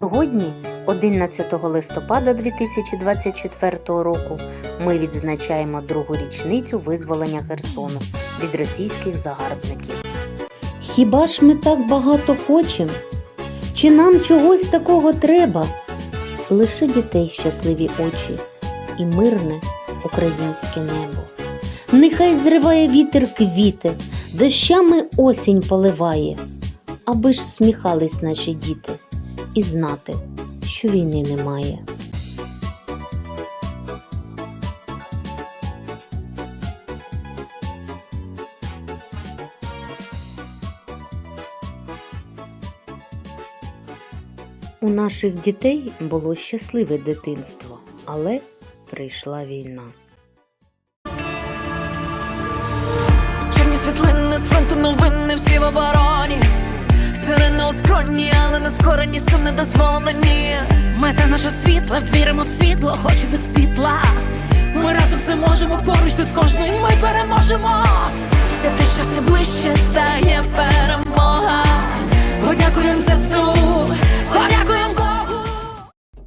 Сьогодні, 11 листопада 2024 року, ми відзначаємо другу річницю визволення Херсону від російських загарбників. Хіба ж ми так багато хочемо? Чи нам чогось такого треба? Лише дітей щасливі очі і мирне українське небо. Нехай зриває вітер квіти, дощами осінь поливає, аби ж сміхались наші діти і знати, що війни немає. У наших дітей було щасливе дитинство, але прийшла війна. Чорні світлини з фронту новини всі в обороні. Сирени у скроні, але не скорені, сум не дозволено ні. Мета наша світла, віримо в світло, хоч без світла. Ми разом все можемо, поруч тут кожний ми переможемо. Це те, що все ближче стає перемога. Подякуємо ЗСУ, подякуємо Богу.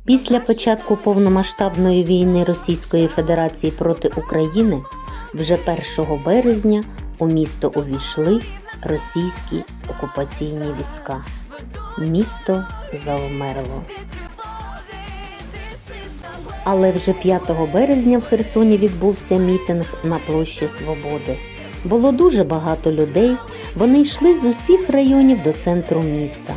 Після початку повномасштабної війни Російської Федерації проти України вже 1 березня у місто увійшли російські окупаційні війська. Місто завмерло. Але вже 5 березня в Херсоні відбувся мітинг на площі Свободи. Було дуже багато людей. Вони йшли з усіх районів до центру міста.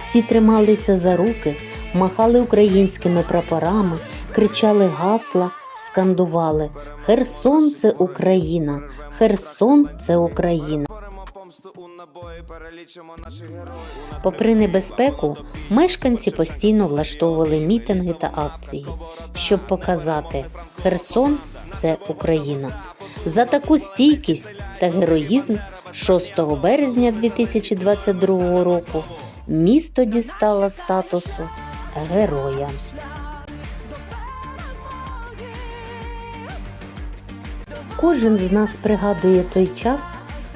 Всі трималися за руки, махали українськими прапорами, кричали гасла, скандували Херсон це Україна! Херсон це Україна! Попри небезпеку, мешканці постійно влаштовували мітинги та акції, щоб показати Херсон це Україна. За таку стійкість та героїзм 6 березня 2022 року місто дістало статусу героя. Кожен з нас пригадує той час,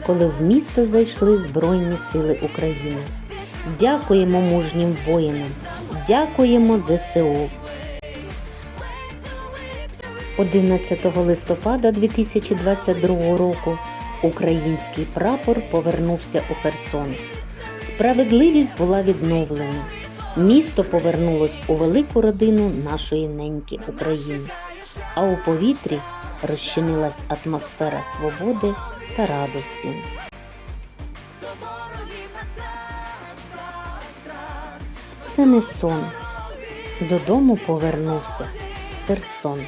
коли в місто зайшли Збройні Сили України. Дякуємо мужнім воїнам, дякуємо ЗСУ. 11 листопада 2022 року український прапор повернувся у Херсон. Справедливість була відновлена. Місто повернулось у велику родину нашої неньки України, а у повітрі розчинилась атмосфера свободи та радості. Це не сон. Додому повернувся Херсон.